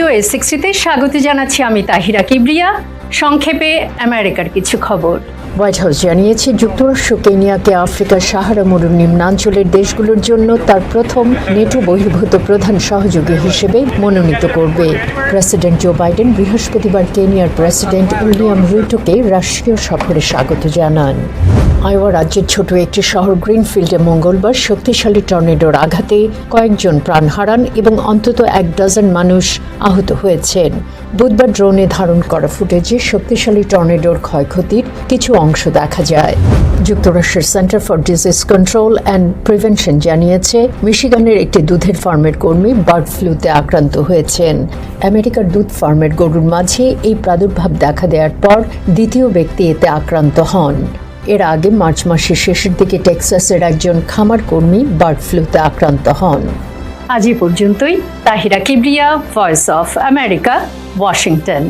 এ সিক্সটিতে স্বাগত জানাচ্ছি আমি তাহিরা কিবরিয়া। সংক্ষেপে আমেরিকার কিছু খবর। হোয়াইট হাউস জানিয়েছে, যুক্তরাষ্ট্র কেনিয়াকে আফ্রিকার সাহারা মরুর নিম্নাঞ্চলের দেশগুলোর জন্য তার প্রথম নেটো বহির্ভূত প্রধান সহযোগী হিসেবে মনোনীত করবে। প্রেসিডেন্ট জো বাইডেন বৃহস্পতিবার কেনিয়ার প্রেসিডেন্ট উইলিয়াম রুটোকে রাষ্ট্রীয় সফরে স্বাগত জানান। আইওয়া রাজ্যের ছোট একটি শহর গ্রিনফিল্ডে মঙ্গলবার শক্তিশালী টর্নেডোর আঘাতে কয়েকজন প্রাণ হারান এবং অন্তত এক ডজন মানুষ আহত হয়েছেন। বুধবার ড্রোনে ধারণ করা ফুটেজে শক্তিশালী টর্নেডোর ক্ষয়ক্ষতির কিছু অংশ দেখা যায়। যুক্তরাষ্ট্রের Centre for Disease Control and Prevention জানিয়েছে, মিশিগানের একটি দুধের ফার্মের কর্মী বার্ড ফ্লুতে আক্রান্ত হয়েছেন। আমেরিকার দুধ ফার্মের গরুর মাঝে এই প্রাদুর্ভাব দেখা দেওয়ার পর দ্বিতীয় ব্যক্তি এতে আক্রান্ত হন। এর আগে মার্চ মাসের শেষের দিকে টেক্সাসের একজন খামার কর্মী বার্ড ফ্লুতে আক্রান্ত হন। আজ এ পর্যন্তই। Tahira Kibria voice of America Washington